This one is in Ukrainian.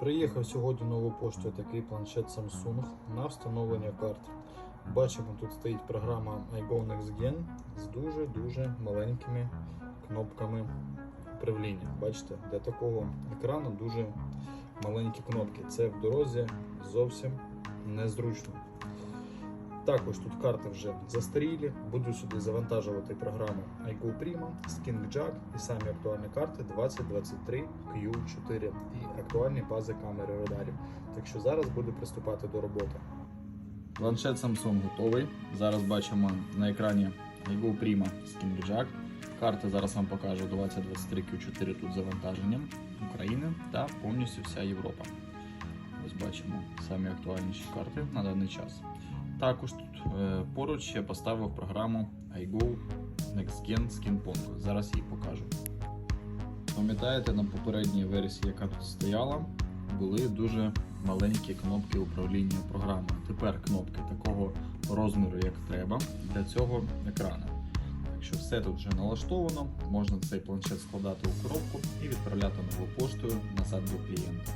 Приїхав сьогодні нову пошту такий планшет Samsung на встановлення карт. Бачимо, тут стоїть програма iGo Next Gen з дуже-дуже маленькими кнопками управління. Бачите, для такого екрану дуже маленькі кнопки. Це в дорозі зовсім незручно. Також тут карти вже застарілі. Буду сюди завантажувати програму iGo Prima, Jack і самі актуальні карти 2023 Q4 і актуальні бази камери радарів. Так що зараз буду приступати до роботи. Планшет Samsung готовий. Зараз бачимо на екрані iGo Prima Sking Jack. Карти зараз вам покажу 2023 Q4 тут завантаженням України та повністю вся Європа. Ось бачимо самі актуальніші карти на даний час. Також тут е, поруч я поставив програму iGo NextGen SkinPong. Зараз її покажу. Пам'ятаєте, на попередній версії, яка тут стояла, були дуже маленькі кнопки управління програмою. Тепер кнопки такого розміру, як треба, для цього екрану. Якщо все тут вже налаштовано, можна цей планшет складати у коробку і відправляти новою поштою назад до клієнта.